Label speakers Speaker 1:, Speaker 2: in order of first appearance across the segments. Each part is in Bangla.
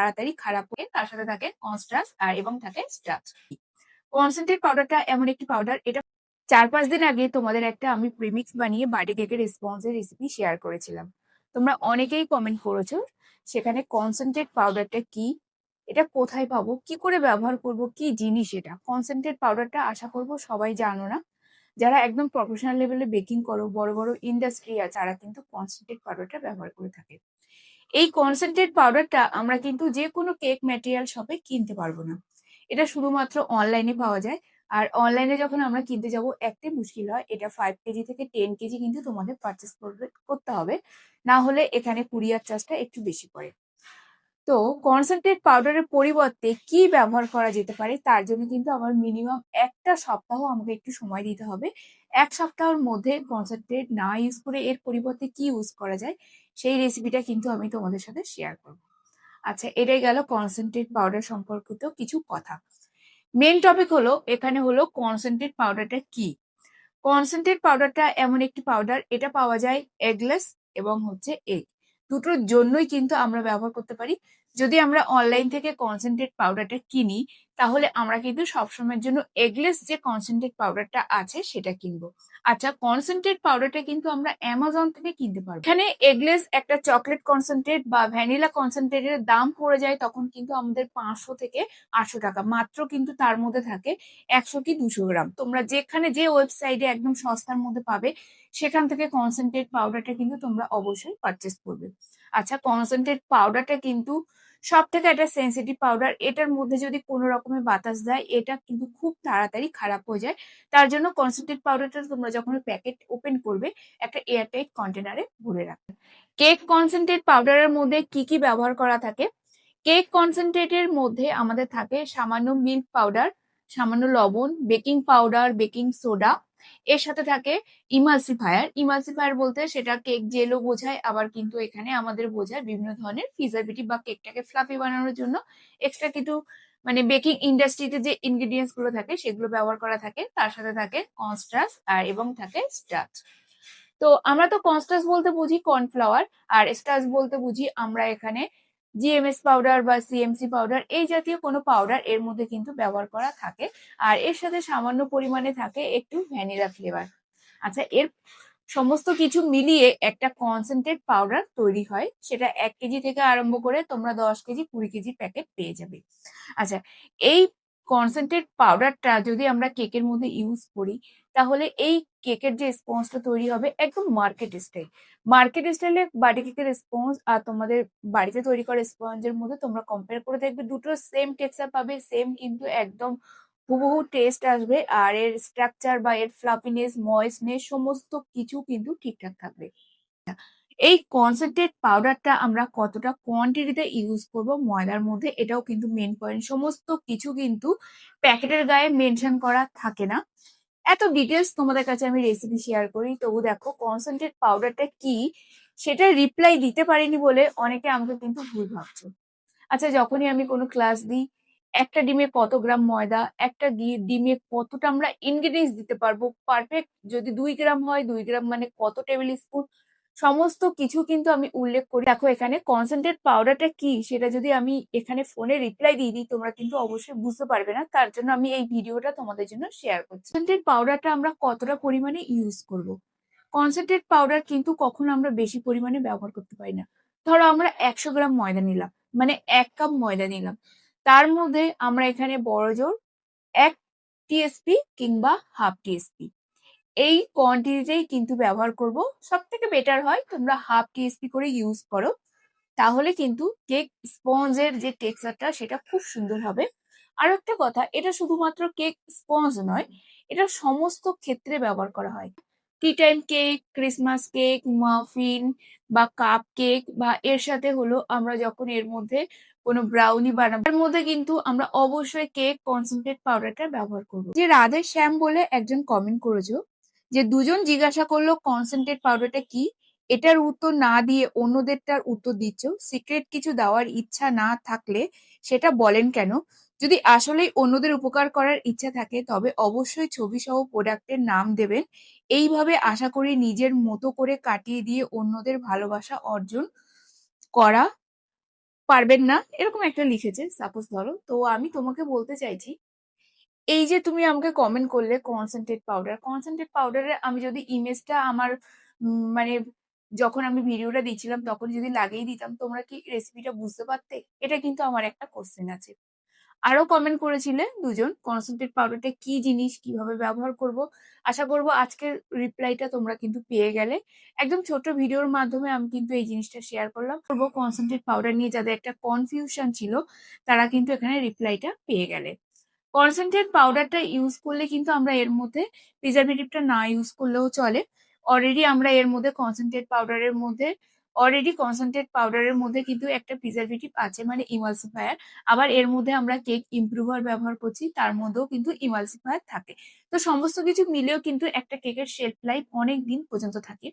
Speaker 1: তাড়াতাড়ি খারাপ হয়ে তার সাথে থাকে কনস্ট্রাস আর এবং থাকে স্টাচ কনসেন্ট্রেট পাউডারটা এমন একটি পাউডার এটা চার পাঁচ দিন আগে তোমাদের একটা আমি প্রিমিক্স বানিয়ে বার্থডে কেকের রেসপন্সের রেসিপি শেয়ার করেছিলাম। তোমরা অনেকেই কমেন্ট করেছ সেখানে কনসেন্ট্রেট পাউডারটা কি, এটা কোথায় পাবো, কি করে ব্যবহার করব, কি জিনিস এটা? কনসেন্ট্রেট পাউডারটা আশা করব সবাই জানো না। যারা একদম প্রফেশনাল লেভেলে বেকিং করো, বড় বড় ইন্ডাস্ট্রি আছে, তারা কিন্তু কনসেন্ট্রেট পাউডারটা ব্যবহার করে থাকে। এই কনসেন্ট্রেট পাউডারটা আমরা কিন্তু যে কোনো কেক ম্যাটেরিয়াল শপে কিনতে পারব না। এটা শুধুমাত্র অনলাইনে পাওয়া যায়। আর অনলাইনে যখন আমরা কিনতে যাব একটাই মুশকিল হয়, এটা ফাইভ কেজি থেকে টেন কেজি কিন্তু তোমাদের পারচেস করতে হবে। না হলে এখানে কুরিয়ার চার্জটা একটু বেশি পড়ে। তো কনসেন্ট্রেট পাউডারের পরিবর্তে কি ব্যবহার করা যেতে পারে তার জন্য কিন্তু আমার মিনিমাম একটা সপ্তাহ আমাকে একটু সময় দিতে হবে। এক সপ্তাহের মধ্যে কনসেন্ট্রেট না ইউজ করে এর পরিবর্তে কি ইউজ করা যায় সেই রেসিপিটা কিন্তু আমি তোমাদের সাথে শেয়ার করব। আচ্ছা এটাই গেল কনসেন্ট্রেট পাউডার সম্পর্কিত কিছু কথা। মেন টপিক হলো, এখানে হলো কনসেন্ট্রেট পাউডারটা কি? কনসেন্ট্রেট পাউডারটা এমন একটি পাউডার এটা পাওয়া যায় এগলেস এবং হচ্ছে এগ দুটোর জন্যই কিন্তু আমরা ব্যবহার করতে পারি। যদি আমরা অনলাইন থেকে কনসেন্ট্রেট পাউডারটা কিনি, তাহলে আমরা কিন্তু সবসময়ের জন্য এগলেস যে কনসেন্ট্রেট পাউডারটা আছে সেটা কিনবো। আচ্ছা কনসেন্ট্রেট পাউডারটা কিন্তু আমরা অ্যামাজন থেকে কিনতে পারব। এখানে এগলেস একটা চকলেট কনসেন্ট্রেট বা ভ্যানিলা কনসেন্ট্রেটের দাম পড়ে যায় তখন কিন্তু আমাদের পাঁচশো থেকে আটশো টাকা। মাত্র কিন্তু তার মধ্যে থাকে একশো কি দুশো গ্রাম। তোমরা যেখানে যে ওয়েবসাইটে একদম সস্তার মধ্যে পাবে, সেখান থেকে কনসেন্ট্রেট পাউডারটা কিন্তু তোমরা অবশ্যই পারচেস করবে। আচ্ছা কনসেন্ট্রেট পাউডারটা কিন্তু সব থেকে একটা সেন্সিটিভ পাউডার এটার মধ্যে যদি কোনো রকমের বাতাস দেয়, এটা কিন্তু খুব তাড়াতাড়ি খারাপ হয়ে যায়। তার জন্য কনসেন্ট্রেট পাউডারটা তোমরা যখন প্যাকেট ওপেন করবে, একটা এয়ারটাইট কন্টেনারে ভরে রাখবে কেক কনসেন্ট্রেট পাউডারের মধ্যে কি কি ব্যবহার করা থাকে? কেক কনসেন্ট্রেটের মধ্যে আমাদের থাকে সামান্য মিল্ক পাউডার সামান্য লবণ বেকিং পাউডার বেকিং সোডা এর সাথে থাকে ইমালসিফায়ার ইমালসিফায়ার বলতে সেটা কেক জেলও বোঝায়, আবার কিন্তু এখানে আমাদের বোঝায় বিভিন্ন ধরনের ফিজাবিলিটি বা কেকটাকে ফ্লাফি বানানোর জন্য। এক্সট্রা কিছু মানে বেকিং ইন্ডাস্ট্রিতে যে ইনগ্রিডিয়েন্টসগুলো থাকে সেগুলো ব্যবহার করা থাকে। তার সাথে থাকে কনস্ট্রাস আর এবং থাকে স্টাচ তো আমরা তো কনস্ট্রাস বলতে বুঝি কর্নফ্লাওয়ার আর স্টাচ বলতে বুঝি আমরা এখানে জিএমএস পাউডার বা সিএমসি পাউডার এই জাতীয় কোনো পাউডার এর মধ্যে কিন্তু ব্যবহার করা থাকে। আর এর সাথে সামান্য পরিমাণে থাকে একটু ভ্যানিলা ফ্লেভার আচ্ছা এর সমস্ত কিছু মিলিয়ে একটা কনসেন্ট্রেট পাউডার তৈরি হয়, সেটা এক কেজি থেকে আরম্ভ করে তোমরা দশ কেজি কুড়ি কেজি প্যাকেট পেয়ে যাবে। আচ্ছা এই কনসেন্ট্রেট পাউডারটা যদি আমরা কেকের মধ্যে ইউজ করি, তাহলে এই কেকের যে স্পঞ্জটা তৈরি হবে একদম মার্কেট স্টাইল মার্কেট স্টাইলে বাড়ি কেকের স্পঞ্জ আর তোমাদের বাড়িতে তৈরি করা স্পঞ্জের মধ্যে তোমরা কম্পেয়ার করে দেখবে দুটো সেম টেক্সচার পাবে সেম কিন্তু একদম হুবহু টেস্ট আসবে আর এর স্ট্রাকচার বা এর ফ্লাফিনেস ময়েসনেস সমস্ত কিছু কিন্তু ঠিকঠাক থাকবে। এই কনসেন্ট্রেট পাউডারটা আমরা কতটা কোয়ান্টিটিতে ইউজ করব ময়দার মধ্যে, এটাও কিন্তু মেন পয়েন্ট সমস্ত কিছু কিন্তু প্যাকেটের গায়ে মেনশন করা থাকে না। এত ডিটেলস তোমাদের কাছে আমি রেসিপি শেয়ার করি। তবু দেখো কনসেন্ট্রেট পাউডারটা কি? সেটা রিপ্লাই দিতে পারিনি বলে অনেকে আমাকে কিন্তু ভুল ভাবছ। আচ্ছা যখনই আমি কোনো ক্লাস দিই, একটা ডিমে কত গ্রাম ময়দা, একটা ডিমে কতটা আমরা ইনগ্রিডিয়েন্টস দিতে পারব? পারফেক্ট যদি দুই গ্রাম হয়, দুই গ্রাম মানে কত টেবিল স্পুন সমস্ত কিছু কিন্তু আমি উল্লেখ করি। দেখো, এখানে কনসেন্ট্রেট পাউডারটা কি? সেটা যদি আমি এখানে ফোনে রিপ্লাই দিয়ে দিই, তোমরা কিন্তু অবশ্যই বুঝতে পারবে না। তার জন্য আমি এই ভিডিওটা তোমাদের জন্য শেয়ার করছি। কনসেন্ট্রেট পাউডারটা আমরা কতটা পরিমাণে ইউজ করব। কনসেন্ট্রেট পাউডার কিন্তু কখনো আমরা বেশি পরিমাণে ব্যবহার করতে পারি না। ধরো, আমরা একশো গ্রাম ময়দা নিলাম মানে এক কাপ ময়দা নিলাম। তার মধ্যে আমরা এখানে বড় জোর এক টিএসপি কিংবা হাফ টিএসপি এই কোয়ান্টিটিটাই কিন্তু ব্যবহার করব। সব থেকে বেটার হয়, তোমরা হাফ টিএসপি করে ইউজ করো। তাহলে কিন্তু কেক স্পঞ্জের যে টেক্সচারটা সেটা খুব সুন্দর হবে। আর একটা কথা, এটা শুধুমাত্র কেক স্পঞ্জ নয়, এটা সমস্ত ক্ষেত্রে ব্যবহার করা হয়। Tea time cake Christmas cake muffin বা কাপ কেক বা এর সাথে হলো আমরা যখন এর মধ্যে কোনো ব্রাউনি বানাবো, এর মধ্যে কিন্তু আমরা অবশ্যই কেক কনসেন্ট্রেট পাউডারটা ব্যবহার করব। যে রাধে শ্যাম বলে একজন কমেন্ট করেছ যে দুজন জিজ্ঞাসা করল কনসেন্ট্রেট পাউডারটা কি, এটার উত্তর না দিয়ে অন্যদেরটার উত্তর দিচ্ছ সিক্রেট কিছু দেওয়ার ইচ্ছা না থাকলে সেটা বলেন কেন? যদি আসলেই অন্যদের উপকার করার ইচ্ছা থাকে, তবে অবশ্যই ছবি সহ প্রোডাক্টের নাম দেবেন। এইভাবে আশা করি নিজের মতো করে কাটিয়ে দিয়ে অন্যদের ভালোবাসা অর্জন করা পারবেন না। এরকম একটা লিখেছে সাপোজ ধরো। তো আমি তোমাকে বলতে চাইছি এই যে তুমি আমাকে কমেন্ট করলে কনসেন্ট্রেট পাউডার কনসেন্ট্রেট পাউডারের আমি যদি ইমেজটা আমার মানে যখন আমি ভিডিওটা দিচ্ছিলাম তখন যদি লাগিয়ে দিতাম তোমরা কি রেসিপিটা বুঝতে পারতে? এটা কিন্তু আমার একটা কোশ্চেন আছে। আরও কমেন্ট করেছিলে দুজন কনসেন্ট্রেট পাউডারটা কি জিনিস, কীভাবে ব্যবহার করব? আশা করব আজকের রিপ্লাইটা তোমরা কিন্তু পেয়ে গেলে। একদম ছোট ভিডিওর মাধ্যমে আমি কিন্তু এই জিনিসটা শেয়ার করলাম। করব কনসেন্ট্রেট পাউডার নিয়ে যাদের একটা কনফিউশন ছিল, তারা কিন্তু এখানে রিপ্লাইটা পেয়ে গেলে। কনসেন্ট্রেট পাউডারটা ইউজ করলে কিন্তু আমরা এর মধ্যে প্রিজারভেটিভটা না ইউজ করলেও চলে। অলরেডি আমরা এর মধ্যে কনসেন্ট্রেট পাউডারের মধ্যে অলরেডি কনসেন্ট্রেট পাউডারের মধ্যে কিন্তু একটা প্রিজারভেটিভ আছে মানে ইমালসিফায়ার আবার এর মধ্যে আমরা কেক ইমপ্রুভার ব্যবহার করছি, তার মধ্যেও কিন্তু ইমালসিফায়ার থাকে। তো সমস্ত কিছু মিলেও কিন্তু একটা কেকের শেলফ লাইফ অনেক দিন পর্যন্ত থাকে।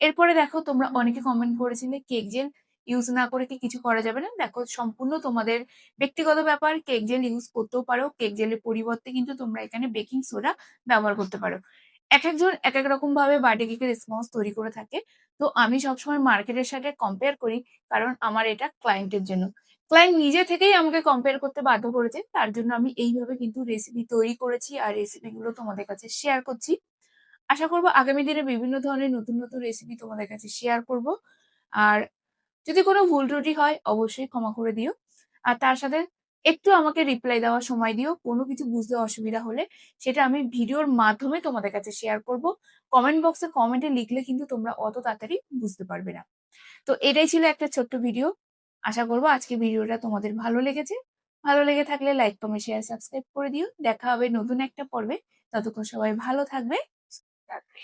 Speaker 1: এরপরে দেখো তোমরা অনেকে কমেন্ট করেছিলে কেক জেল ইউজ না করে কি কিছু করা যাবে না? দেখো, সম্পূর্ণ তোমাদের ব্যক্তিগত ব্যাপার কেক জেল ইউজ করতেও পারো। কেক জেলের পরিবর্তে কিন্তু তোমরা এখানে বেকিং সোডা ব্যবহার করতে পারো। এক একজন এক এক রকম ভাবে বার্থডে কেকের রেসপন্স তৈরি করে থাকে। তো আমি সবসময় মার্কেটের সাথে কম্পেয়ার করি, কারণ আমার এটা ক্লায়েন্টের জন্য। ক্লায়েন্ট নিজে থেকেই আমাকে কম্পেয়ার করতে বাধ্য করেছে। তার জন্য আমি এইভাবে কিন্তু রেসিপি তৈরি করেছি আর রেসিপিগুলো তোমাদের কাছে শেয়ার করছি। আশা করব আগামী দিনে বিভিন্ন ধরনের নতুন নতুন রেসিপি তোমাদের কাছে শেয়ার করব। আর যদি কোনো ভুল ত্রুটি হয়, অবশ্যই ক্ষমা করে দিও। আর তার সাথে একটু আমাকে রিপ্লাই দেওয়ার সময় দিও, কোনো কিছু বুঝতে অসুবিধা হলে সেটা আমি ভিডিওর মাধ্যমে তোমাদের কাছে শেয়ার করব। কমেন্ট বক্সে কমেন্টে লিখলে কিন্তু তোমরা অত তাড়াতাড়ি বুঝতে পারবে না। তো এটাই ছিল একটা ছোট্ট ভিডিও আশা করব আজকে ভিডিওটা তোমাদের ভালো লেগেছে। ভালো লেগে থাকলে লাইক কমেন্ট শেয়ার সাবস্ক্রাইব করে দিও। দেখা হবে নতুন একটা পর্বে। ততক্ষণ সবাই ভালো থাকবে থাকবে।